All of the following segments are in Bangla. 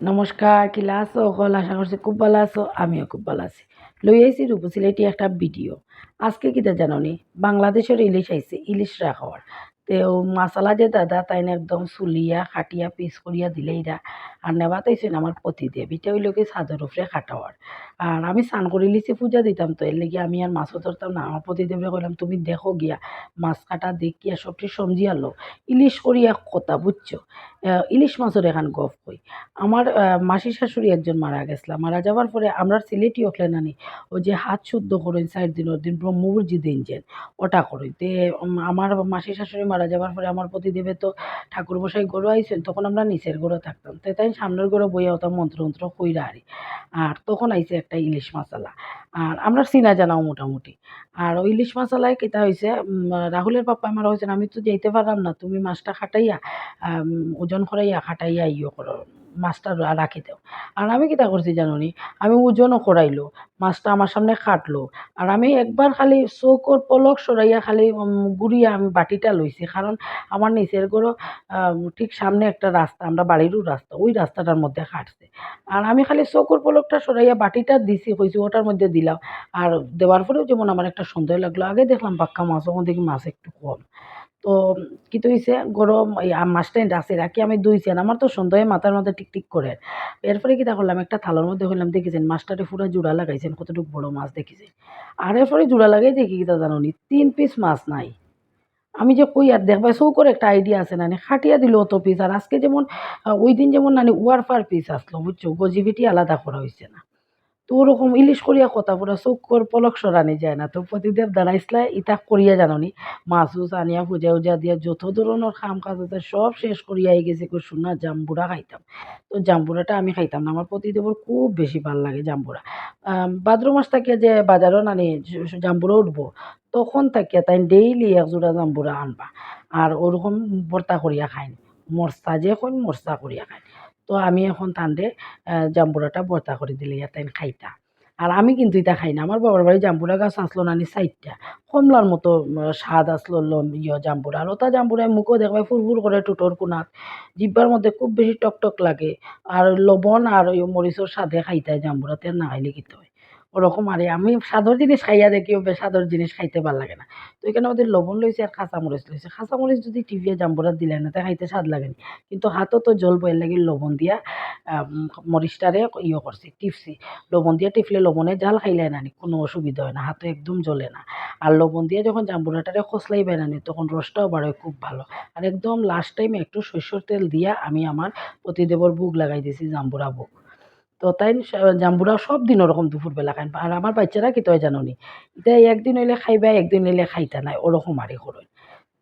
নমস্কার কিলা আছো সকল আশা করছি খুব ভালো আছো, আমিও খুব ভালো আছি। লই আইছি এটি একটা ভিডিও। আজকে কিটা জাননি? বাংলাদেশের ইলিশ আইছে, ইলিশ রাখাওয়ার তো মশলা যে দাদা তাই একদম চুলিয়া, খাটিয়া পিস করিয়া দিলেইরা আর নেবা তাইছেন আমার পতি দেব এটা ওই লোকে সাদর উপরে খাটাওয়ার আর আমি স্নান করে লিছি পূজা দিতাম তো এর লেগে আমি আর মাছও ধরতাম না আমার পতি দেবরে কইলাম তুমি দেখো গিয়া, মাছ কাটা দেখিয়া সবটি সমজি আলো ইলিশ করিয়া কথা বুঝছ ইলিশ মাছের এখান গপ কই। আমার মাসি শাশুড়ি একজন মারা গেছিলাম মারা যাওয়ার পরে আমরা সিলেটি ওখলে নানি ওই যে হাত শুদ্ধ করেন চার দিনের দিন ব্রহ্মপুরজি দিন যেন, ওটা করি তে আমার মাসি শাশুড়ি মারা যাওয়ার পরে আমার প্রতিদেবে তো ঠাকুর বসাই গরু আইছেন, তখন আমরা নিচের গরু থাকতাম। তো তাই সামনের গরু বইয়া হতাম মন্ত্র মন্ত্র কইরা আরি আর তখন আইছে একটা ইলিশ মশলা। আর আমরা চিনা জানাও মোটামুটি। আর ওই ইলিশ মশলায় কেটা হয়েছে রাহুলের পাপ্পা আমার হয়েছে আমি তো যেতে পারলাম না, তুমি মাছটা খাটাইয়া ওজন করাইয়া খাটাইয়া ইয়ে করো। মাছটা রাখি দাও। আর আমি কিতা করছি জানোনি, আমি ওজনও করাইলো মাছটা আমার সামনে কাটলো আর আমি একবার খালি চৌকর পলক সরাইয়া খালি গুড়িয়া আমি বাটিটা লইছি কারণ আমার নিচের গরো ঠিক সামনে একটা রাস্তা আমরা বাড়িরও রাস্তা ওই রাস্তাটার মধ্যে কাটছে আর আমি খালি চৌকর পলকটা সরাইয়া বাটিটা দিছি কইছি ওটার মধ্যে দিলাম আর দেওয়ার পরেও যেমন আমার একটা সন্দেহ লাগল, আগে দেখলাম পাক্কা মাছ ওখান দেখি মাছ একটু কম। তো কিতো হইছে, গরম মাছটা রাখছি, রাখি আমি আর আমার তো সন্দেহে মাথার মধ্যে টিকটিক করে। এরপরে কিতা করলাম, একটা থালার মধ্যে হইলাম, দেখেছেন, মাছটারে পুরো জোড়া লাগাইছেন, কতটুকু বড় মাছ দেখেছেন। আর এরপরে জোড়া লাগাই দেখি কিতা জানো নি তিন পিস মাছ নাই। আমি যে কই আর দেখবা চৌকর একটা আইডিয়া আছে, নানি, খাটিয়া দিল অত পিস আর আজকে যেমন ওই দিন যেমন নানি ওয়ার ফার পিস আসলো, বুঝছ, গজিবিটি আলাদা করা হয়েছে না। তো ওরকম ইলিশ করিয়া কথা পুরা চৌকর পলক সরানি যায় না। তো প্রতিদেব দাঁড়াইছিলা ইটা করিয়া জাননি। মাছ উছ আনিয়া পূজা উজা দিয়া যত ধরনের কাম কাজ আছে সব শেষ করিয়া গেছে কই সোনা জাম্বুরা খাইতাম। তো জাম্বুরাটা আমি খাইতাম না আমার প্রতিদেবর খুব বেশি ভালো লাগে জাম্বুরা। আম, ভাদ্র মাস থেকে যে বাজারও নানি জ- জাম্বুরা উঠবো তখন থেকে তাই ডেইলি এক জোড়া জাম্বুরা আনবা। আর ওরকম ভর্তা করিয়া খাইন মরসা যে এখন মরসা করিয়া খাই তো আমি এখন তান্ডে জাম্বুরাটা বর্তা করে দিলে ইয়াতে খাইতা। আর আমি কিন্তু এটা খাই না। আমার বাবার বাড়ি জাম্বুরা গাছ আসলো নানি সাইডটা কমলার মতো স্বাদ আসলো ইয়ে জাম্বুরা। আর ওটা জাম্বুরা মুখও দেখবে ফুরফুর করে টুটোর কোনাত। জিব্বার মধ্যে খুব বেশি টক টক লাগে। আর লবণ আর মরিচের স্বাদে খাইতে হয় জাম্বুরাতে, না খাইলে খেতে হয়? ওরকম আরে আমি স্বাদর জিনিস খাইয়া দেখি বে স্বাদর জিনিস খাইতে ভালো লাগে না। তো এখানে আমাদের লবণ লইছে আর কাঁচা মরিচ লইছে। কাঁচা মরিচ যদি টিভিয়ে জাম্বুরা দিলে না, তা খাইতে স্বাদ লাগে না। কিন্তু হাতও তো জল বইয়ের লাগি লবণ দিয়া মরিচটারে ইয়ে করছি, টিপছি। লবণ দিয়ে টিপলে লবণে জাল খাইলে না কোনো অসুবিধা হয় না, হাতে একদম জ্বলে না। আর লবণ দিয়ে যখন জাম্বুরাটারে খসলাই বেড়ানি তখন রসটাও বাড়ে খুব ভালো। আর একদম লাস্ট টাইমে একটু সরষের তেল দিয়া আমি আমার পতিদেবর বুক লাগাই দিয়েছি জাম্বুরা বুক। তো তাই জাম্বুরা সব দিন ওরকম দুপুরবেলা খাই আর আমার বাচ্চারা কি তয় জানো নি এটা একদিন হইলে খাইবা একদিন হইলে খাইতা নাই, ওরকম আরে করই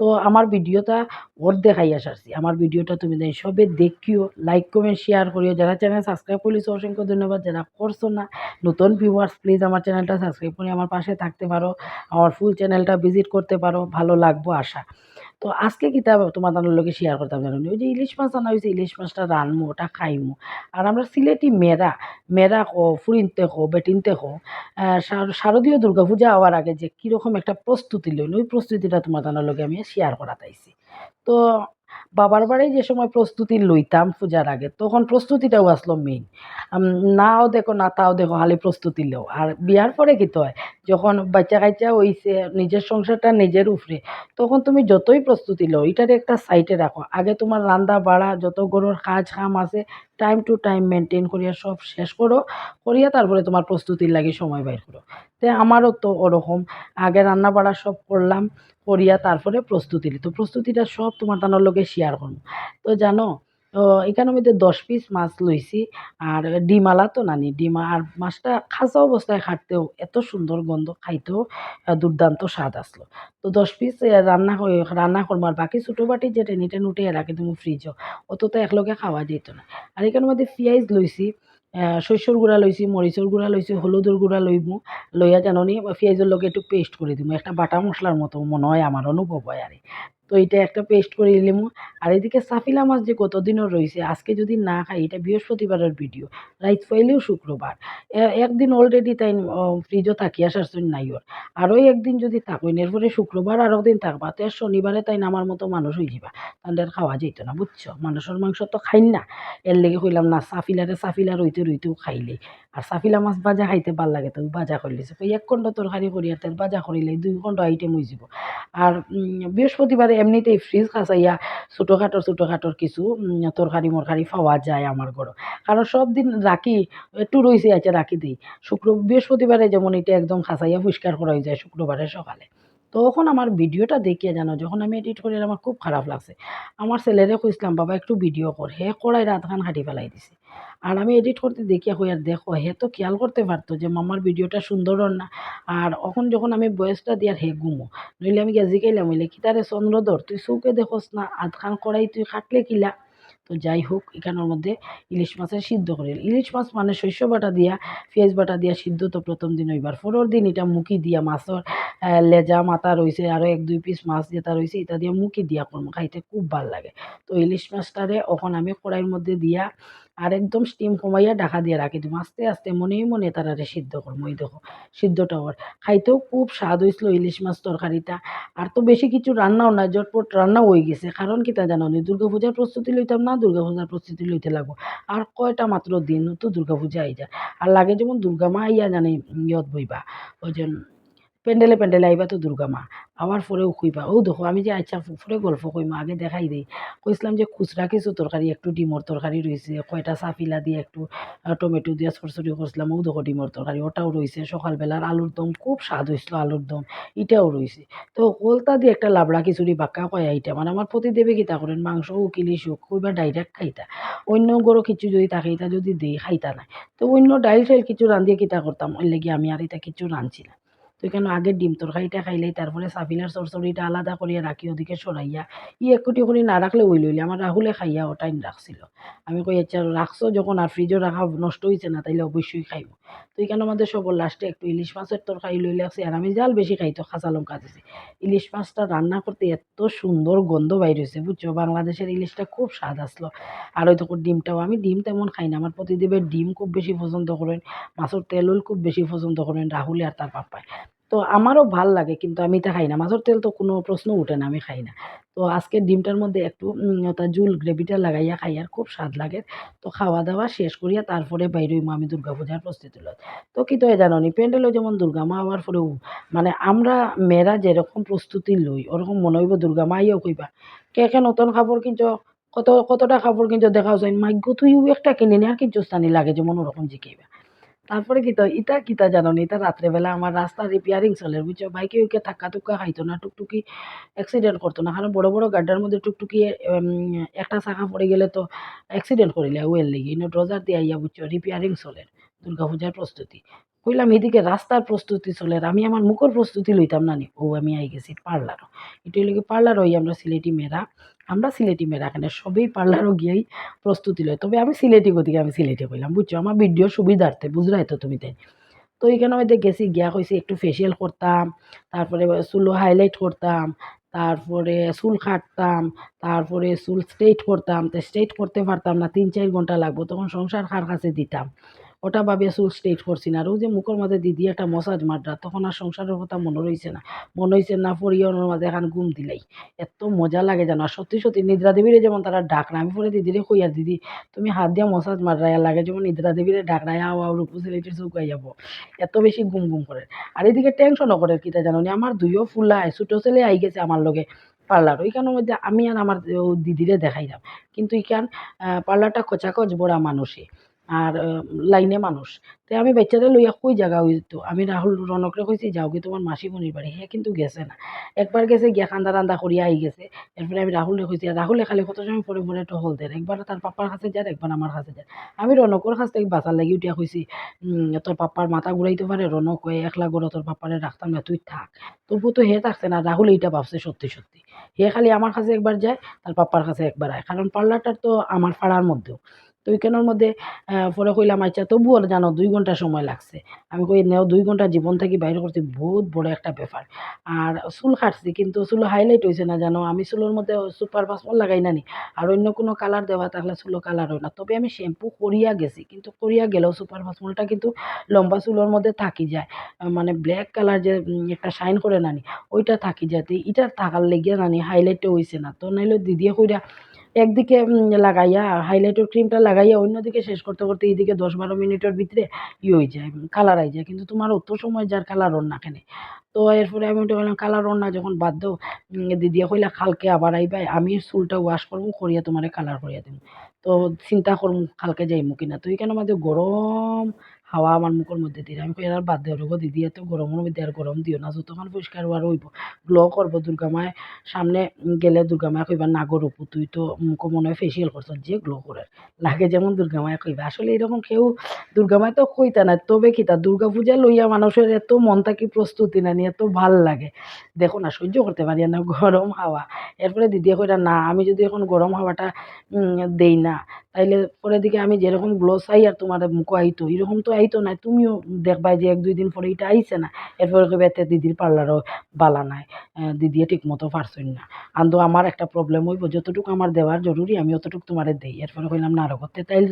তো আমার ভিডিওটা ওর দেখাই আসারছি আমার ভিডিওটা তুমি দেখ সবে দেখিও লাইক কমেন্ট শেয়ার করিও। যারা চ্যানেল সাবস্ক্রাইব করেছ, অসংখ্য ধন্যবাদ। যারা করছ না, নতুন ভিউয়ার্স প্লিজ আমার চ্যানেলটা সাবস্ক্রাইব করে আমার পাশে থাকতে পারো। আমার ফুল চ্যানেলটা ভিজিট করতে পারো। ভালো লাগবো, আশা। তো আজকে কিতা তোমার লোকে শেয়ার করতাম জানো ওই যে ইলিশ মাছ আনা হয়েছে ইলিশ মাছটা রানমো ওটা খাইমু। আর আমরা সিলেটি মেরা মেরা কো, ফুরিনতে কো, বেটিনতে কো শারদীয় দুর্গাপূজা হওয়ার আগে যে কীরকম একটা প্রস্তুতি লইল, ওই প্রস্তুতিটা তোমার লোকে আমি শেয়ার করাতাইছি। তো বাবার বাড়ি যে সময় প্রস্তুতি লইতাম পূজার আগে, তখন প্রস্তুতিটাও আসলো মেইন নাও দেখো, না তাও দেখো, খালি প্রস্তুতি লো আর বিয়ার পরে কি তো হয়, যখন বাচ্চা কাচ্চা হইছে, নিজের সংসারটা নিজের উপরে, তখন তুমি যতই প্রস্তুতি লো এটার একটা সাইডে রাখো। আগে তোমার রান্না, বাড়া, যত গরুর কাজ কাম আছে টাইম টু টাইম মেনটেন করিয়া সব শেষ করো, করিয়া তারপরে তোমার প্রস্তুতির লাগে সময় বাইর করো। তো আমারও তো ওরকম। আগে রান্না, বাড়া সব করলাম করিয়া তারপরে প্রস্তুতি। তো প্রস্তুতিটা সব তোমার তানোর লোকে শেয়ার করব তো জানো তো এখানের মধ্যে দশ পিস মাছ লইছি, আর ডিমালা তো নানি, ডিমা আর মাছটা খাসা অবস্থায় খাটতেও এত সুন্দর গন্ধ, খাইতেও দুর্দান্ত স্বাদ আসলো। তো দশ পিস রান্না রান্না করব, আর বাকি ছোটো বাটি যে টেনি টেন উঠিয়ে রাখে তুমি ফ্রিজও অত তো একলগে খাওয়া যেত না। আর এখানের মধ্যে পেঁয়াজ লইছি শস্যর গুঁড়া লইছি মরিচর গুঁড়া লইছি হলুদের গুঁড়া লইব লইয়া জাননি পেঁয়াজের লগে একটু পেস্ট করে দিব একটা বাটা মশলার মতো মনে হয় আমার অনুভব হয় আর তো এটা একটা পেস্ট করে নিলাম। আর এদিকে সাফিলা মাছ যে কতদিনও রয়েছে, আজকে যদি না খাই, এটা বৃহস্পতিবারের ভিডিও রাইত পাইলেও শুক্রবার। একদিন অলরেডি তাই ফ্রিজও থাকিয়া সারছুন নাই ওর। আরও একদিন যদি থাকুন এরপরে শুক্রবার আরও দিন থাকবা। তো শনিবারে তাই আমার মতো মানুষ হয়ে যাবা তাহলে আর খাওয়া যেত না, বুঝছ? মানুষের মাংস তো খাই না। এর লেগে কইলাম, না, সাফিলারে সাফিলা রইতে রইতেও খাইলে। আর সাফিলা মাছ ভাজা খাইতে ভালো লাগে তো ভাজা করলিছে এক খণ্ড তরকারি করি, আর তেল ভাজা করিলে দুই খণ্ড আইটেম হয়ে যাব আর বৃহস্পতিবারে এমনিতেই ফ্রিজ খাসাইয়া ছোটোখাটোর ছোটোখাটোর কিছু তরকারি মরকারি পাওয়া যায় আমার ঘরে। কারণ সব দিন রাখি, একটু রয়েছে আছে রাখি দিই। শুক্র বৃহস্পতিবারে যেমন এটা একদম খাসাইয়া পরিষ্কার করা হয়ে যায় শুক্রবারে সকালে। তখন আমার ভিডিওটা দেখিয়ে জানো, যখন আমি এডিট করি, আমার খুব খারাপ লাগছে। আমার ছেলেরে কইছিলাম বাবা, একটু ভিডিও কর। হে কড়াই রাত খান হাঁটি ফেলাই দিছে। আর আমি এডিট করতে দেখিয়া হই আর দেখো হে তো খেয়াল করতে পারতো যে মামার ভিডিওটা সুন্দর না। আর এখন যখন আমি বয়সটা দিয়ার হে গুমো। নইলে আমি গেজি খাইলাম হইলে কি তারে চন্দ্রধর তুই চৌকে দেখোস না আধ খান কড়াই তুই খাটলে কিলা? তো যাই হোক, এখানের মধ্যে ইলিশ মাছের সিদ্ধ করে। ইলিশ মাছ মানে শস্য বাটা দিয়া, পেঁয়াজ বাটা দিয়া সিদ্ধ তো প্রথম দিন হইবার। পরের দিন এটা মুখি দিয়া মাছের লেজা মাথা রয়েছে আরও এক দুই পিস মাছ যেটা রয়েছে এটা দিয়ে মুখি দিয়া করব, খাইতে খুব ভালো লাগে। তো ইলিশ মাছটারে এখন আমি কড়াইয়ের মধ্যে দিয়া আর একদম স্টিম কমাইয়া ঢাকা দিয়ে রাখি দিম আস্তে আস্তে মনেই মনে তারারে সিদ্ধ করব এই দেখো সিদ্ধটা হওয়ার খাইতেও খুব স্বাদ হয়েছিল ইলিশ মাছ তরকারিটা। আর তো বেশি কিছু রান্নাও না জটপট রান্নাও হয়ে গেছে। কারণ কি তা জানো নি দুর্গা পূজার প্রস্তুতি লইতাম না দুর্গা পূজার প্রস্তুতি লইতে লাগবো। আর কয়টা মাত্র দিন তো দুর্গা পূজা আই যায় আর লাগে যেমন দুর্গা মা আইয়া জানে ইয়ত বইবা। ওই যে প্যান্ডেলে প্যান্ডেলে আইবা তো দুর্গা মা। আবার পরেও খুঁইবা ও দেখো, আমি যে আচ্ছা পরে গল্প কইমা, আগে দেখাই দেই। কইছিলাম যে খুচরা কিছু তরকারি একটু ডিমর তরকারি রয়েছে কয়টা চাপিলা দিয়ে একটু টমেটো দিয়ে সরসরি করছিলাম ও দেখো ডিমর তরকারি ওটাও রয়েছে সকালবেলার আলুর দম, খুব স্বাদ হয়েছিল আলুর দম এটাও রয়েছে তো কলতা দিয়ে একটা লাবড়া খিচুড়ি বাক্কা কয় এইটা মানে আমার প্রতিদেবে কিতা করেন মাংস ইলিশ হোক কইবা ডাইরেক্ট খাইতা। অন্য গরো কিছু যদি থাকে এটা যদি দেই, খাইতা না তো অন্য ডাইল টাইল কিছু রান্ধিয়ে কিতা করতাম ওই লেগে আমি আর এটা কিছু রাঁধছি না তো কেন আগের ডিম তরকারিটা খাইলেই? তারপরে সাবিলার সরসরিটা আলাদা করিয়া রাখি ওদিকে সরাইয়া। ই এক কোটি করে না রাখলে ওই লইলে। আমার রাহুলে খাইয়া ওটাই রাখছিল। আমি কই আচ্ছা রাখছো যখন আর ফ্রিজও রাখা নষ্ট হয়েছে না, তাইলে অবশ্যই খাইব। তো এখানে আমাদের সবর লাস্টে একটু ইলিশ মাছের তরকারি লই লাগছে, আর আমি জাল বেশি খাইতো খাঁচা লঙ্কা দিছি। ইলিশ মাছটা রান্না করতে এত সুন্দর গন্ধ বাইর হয়েছে বুঝছ? বাংলাদেশের ইলিশটা খুব স্বাদ আসলো। আর ওই তখন ডিমটাও, আমি ডিম তেমন খাই না, আমার প্রতিদেবের ডিম খুব বেশি পছন্দ করেন, মাছের তেলও খুব বেশি পছন্দ করেন রাহুল আর তার পাপায় তো আমারও ভালো লাগে, কিন্তু আমি তা খাই না। মাছের তেল তো কোনো প্রশ্ন উঠে না, আমি খাই না। তো আজকে ডিমটার মধ্যে একটু ওটা জুল, গ্রেভিটা লাগাইয়া খাই, আর খুব স্বাদ লাগে। তো খাওয়া দাওয়া শেষ করিয়া তারপরে বাইরে হইমু আমি দুর্গা পূজার প্রস্তুতি লত তো কি তো জানো নি প্যান্ডেলও যেমন দুর্গা মা হওয়ার পরেও মানে আমরা মেয়েরা যেরকম প্রস্তুতি লই, ওরকম মনে হইব দুর্গা মাইও কইবা, কে কে নতুন কাপড় কিনছ? কত, কতটা কাপড় কিনছ? দেখাও যায় মাইগ্য তুইও একটা কিনে নি আর কিছু স্থানি লাগে যেমন ওরকম জিকাইবা। তারপরে কি তো ইটা কিতা জানো নি ইটা রাত্রেবেলা আমার রাস্তা রিপেয়ারিং চলে বুঝছ বাইকে উইকে ধাক্কা টুক্কা খাইতো না, টুকটুকি অ্যাক্সিডেন্ট করতো না। কারণ বড় বড় গাড্ডার মধ্যে টুকটুকি একটা চাকা পড়ে গেলে তো অ্যাক্সিডেন্ট করিলে ওয়েল লেগে ইনো ড্রজার দিয়ে আইয়া বুঝছ রিপেয়ারিং চলে দুর্গা পূজার প্রস্তুতি কইলাম, এদিকে রাস্তার প্রস্তুতি চলে আমি আমার মুখের প্রস্তুতি লইতাম না নি ও, আমি আই গেছি পার্লারও। এটাই লোকে পার্লার হই আমরা সিলেটি মেয়েরা, আমরা সিলেটি মেয়েরা এখানে সবই পার্লারও গিয়েই প্রস্তুতি লয় তবে আমি সিলেটি গতিকে আমি সিলেটি কইলাম, বুঝছ? আমার ভিডিও সুবিধার্থে বুঝলাই তো তুমি তাই। তো এইখানে মধ্যে গেছি, গিয়া কইছি একটু ফেসিয়াল করতাম, তারপরে চুলো হাইলাইট করতাম, তারপরে চুল কাটতাম, তারপরে চুল স্ট্রেট করতাম। তো স্ট্রেট করতে পারতাম না, তিন চার ঘণ্টা লাগবো, তখন সংসার কার কাছে দিতাম? ওটা ভাবে চুল স্ট্রেট করছি না। আর ওই যে মুখের মধ্যে দিদি একটা মসাজ মাররা তখন আর সংসারের কথা মনে রইছে না। মনে হইছে, না পরিয়নের মাঝে এখন ঘুম দিলাই। এত মজা লাগে জানো? আর সত্যি সত্যি নিদ্রা দেবীরে যেমন তারা ডাকরা আমি পরে দিদিরে কই, আর দিদি, তুমি হাত দিয়া মসাজ মাররাই আর লাগে, যেমন নিদ্রা দেবীরে ডাকরাই আও আও রূপু ছেলেটির চৌকাই যাব। এত বেশি ঘুম ঘুম করে। আর এদিকে টেনশনও করে কিতা জানো? আমার দুইও ফুলাই ছোটো ছেলে আই গেছে আমার লগে পার্লার ওইখানের মধ্যে আমি আর আমার দিদিরে দেখাইলাম। কিন্তু ইখান পার্লারটা খোঁচাখোঁচ বড়া মানুষে আর লাইনে মানুষ। তো আমি বাচ্চারে লইয়া কই জায়গা হইতো আমি রাহুল রনকরে কইছি যাও কি তোমার মাসিমণির বাড়ি হ্যাঁ কিন্তু গেছে না। একবার গেছে, গিয়া কান্দা রান্দা করিয়া আই গেছে। এরপরে আমি রাহুলে কইছি রাহুলে খালি কত সময় পরে পরে টহল দেয় একবার তার পাপার কাছে যায় একবার আমার কাছে যায় আমি রনকর কাছ থেকে বাঁচার লাগি উঠিয়া কইছি তোর পাপ্পার মাথা ঘুরাইতে পারে রনক হয়ে একলা গড়ো তোর পাপ্পারে রাখতাম না তুই থাক। তবু তো হে থাকছে না রাহুল এইটা ভাবছে সত্যি সত্যি। হে খালি আমার কাছে একবার যায় তার পাপ্পার কাছে একবার আয় কারণ পার্লারটার তো আমার পাড়ার মধ্যেও। তো ওইখানের মধ্যে পরে কইলাম আচ্ছা তবুও জানো, দুই ঘণ্টা সময় লাগছে। আমি কই, নেও, দুই ঘণ্টা জীবন থেকে বাইরে করতে বহুত বড় একটা ব্যাপার। আর চুল কাটছি কিন্তু চুল হাইলাইট হয়েছে না জানো? আমি চুলের মধ্যে সুপার পাসমল লাগাই না নি। আর অন্য কোনো কালার দেওয়া থাকলে চুলো কালার হয় না। তবে আমি শ্যাম্পু করিয়া গেছি, কিন্তু করিয়া গেলেও সুপার পাসমলটা কিন্তু লম্বা চুলের মধ্যে থাকি যায়। মানে ব্ল্যাক কালার যে একটা শাইন করে নানি ওইটা থাকি যায়। তো এটা থাকার লেগে নানি হাইলাইটও হয়েছে না। তো নাইলে দিদিয়ে কইরা একদিকে লাগাইয়া হাইলাইটের ক্রিমটা লাগাইয়া অন্যদিকে শেষ করতে করতে এইদিকে দশ বারো মিনিটের ভিতরে ই হয়ে যায় কালার আই যায়। কিন্তু তোমার অত সময় যার কালার ওর না কেনে? তো এরপরে আমি ওটা বললাম কালার ওর না যখন দাও দিদিয়া কইলা কালকে আবার আইবাই আমি চুলটা ওয়াশ করব, করিয়া তোমারে কালার করিয়া দেবো তো চিন্তা করব কালকে যাইমু কিনা। তো এখানে মধ্যে গরম হাওয়া আমার মুখের মধ্যে দিয়ে। আমি আর বাদ দেও রোগ দিদি এত গরমের মধ্যে আর গরম দিও না। যতক্ষণ পরিষ্কার হওয়ার হইব গ্লো করব দুর্গা মায় সামনে গেলে দুর্গা মায় কইবা না গো তুই তো মুখ মনে হয় ফেসিয়াল করছ যে গ্লো করে লাগে যেমন দুর্গা মায় কইবা। আসলে এরকম কেউ দুর্গা মায় তো কইতা না তবে কি তা দুর্গা পূজা লইয়া মানুষের এত মন থাকি প্রস্তুতি না নিয়ে এত ভালো লাগে। দেখো না, সহ্য করতে পারি না, গরম হাওয়া। এরপরে দিদি কইরা, না, আমি যদি এখন গরম হাওয়াটা দেই না, তাইলে পরে দিকে আমি যেরকম গ্লো চাই আর তোমার মুখো আইতো, এরকম তো আইতো নাই, তুমিও দেখবাই যে এক, দুই দিন পরে এটা আইছে না। এরপরে কবে এতে দিদির পার্লারও বালা নাই দিদিয়ে ঠিক মতো পারছই না। আন্দো আমার একটা প্রবলেম হইব, যতটুকু আমার দেওয়ার জরুরি, আমি অতটুকু তোমারে দেই। এরপরে কইলাম, না আরও করতে তাইলে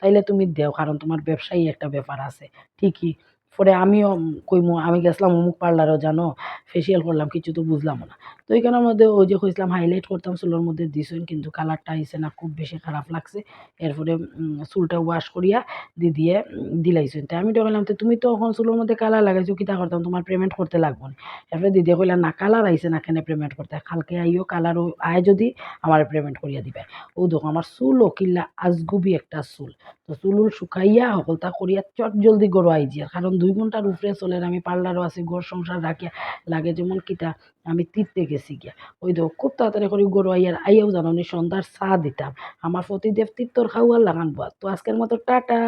তাইলে তুমি দেও, কারণ তোমার ব্যবসায়ী একটা ব্যাপার আছে। ঠিকই। পরে আমিও কইমু, আমি গেছিলাম অমুক পার্লারও, জানো? ফেসিয়াল করলাম, কিছু তো বুঝলাম না। তো এইখানের মধ্যে ওই যে কইছিলাম হাইলাইট করতাম, চুলের মধ্যে দিছুন, কিন্তু কালারটা আইসে না, খুব বেশি খারাপ লাগছে। এরপরে চুলটা ওয়াশ করিয়া দি দিয়ে দিলাইছুন। তাই আমি তো কইলাম, তো তুমি তো এখন চুলের মধ্যে কালার লাগাইছো, কিতা করতাম তোমার পেমেন্ট করতে লাগবো না। এরপরে দিদিয়ে কইলা, না কালার আইসে না, কেন পেমেন্ট করতে? কালকে আইও কালার আয় যদি, আমার পেমেন্ট করিয়া দিবে। ও দেখো, আমার চুল কিল্লা আজগুবি একটা চুল। তো চুল শুকাইয়া সকলতা করিয়া চট জলদি গড়ো আই যার কারণ দুই ঘণ্টার উপরে চলে আমি পার্লারও আছি, ঘর সংসার রাখিয়া লাগে যেমন কিতা, আমি তীর্থে গেছি গিয়া। ওই দেখো, খুব তাড়াতাড়ি করে গরু আইয়ার, আইয়াও জানো সন্ধ্যার চা দিতাম। আমার প্রতিদেব তীর্থর খাওয়ার লাগান তো আজকের মতো টাটা।